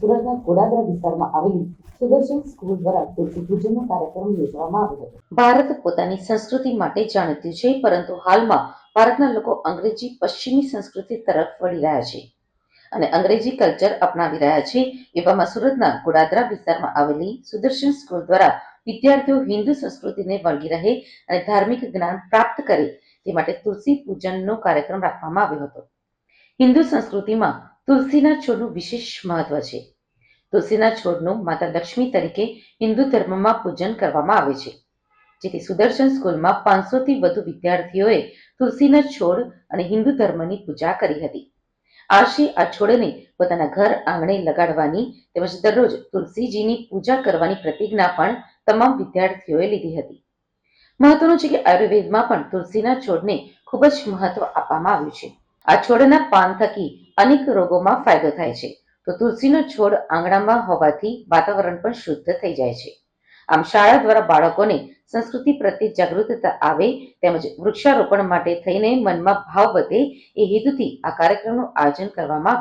સુરતના ગોડાદરા વિસ્તારમાં આવેલી સુદર્શન સ્કૂલ દ્વારા તુલસી પૂજનનો કાર્યક્રમ યોજવામાં આવ્યો હતો. ભારત પોતાની સંસ્કૃતિ માટે જાણીતું છે, પરંતુ હાલમાં ભારતના લોકો અંગ્રેજી પશ્ચિમી સંસ્કૃતિ તરફ વળી રહ્યા છે અને અંગ્રેજી કલ્ચર અપનાવી રહ્યા છે એવામાં સુરતના ગોડાદરા વિસ્તારમાં આવેલી સુદર્શન સ્કૂલ દ્વારા વિદ્યાર્થીઓ હિન્દુ સંસ્કૃતિને વળગી રહે અને ધાર્મિક જ્ઞાન પ્રાપ્ત કરે તે માટે તુલસી પૂજનનો કાર્યક્રમ રાખવામાં આવ્યો હતો. હિન્દુ સંસ્કૃતિમાં તુલસીના છોડનું વિશેષ મહત્વ છે. તુલસીના છોડનું માતા લક્ષ્મી તરીકે હિન્દુ ધર્મમાં પૂજન કરવામાં આવે છે. જેથી સુદર્શન સ્કૂલમાં પાંચસોથી વધુ વિદ્યાર્થીઓએ તુલસીના છોડ અને હિન્દુ ધર્મની પૂજા કરી હતી. આશી આ છોડને પોતાના ઘર આંગણે લગાડવાની તેમજ દરરોજ તુલસીજીની પૂજા કરવાની પ્રતિજ્ઞા પણ તમામ વિદ્યાર્થીઓએ લીધી હતી. મહત્વનું છે કે આયુર્વેદમાં પણ તુલસીના છોડને ખૂબ જ મહત્વ આપવામાં આવ્યું છે. આ છોડના પાન થકી અનેક રોગોમાં ફાયદો થાય છે. તો તુલસીનો છોડ આંગણામાં હોવાથી વાતાવરણ પણ શુદ્ધ થઈ જાય છે. આમ શાળા દ્વારા બાળકોને સંસ્કૃતિ પ્રત્યે જાગૃતતા આવે તેમજ વૃક્ષારોપણ માટે થઈને મનમાં ભાવ વધે એ હેતુથી આ કાર્યક્રમનું આયોજન કરવામાં આવ્યું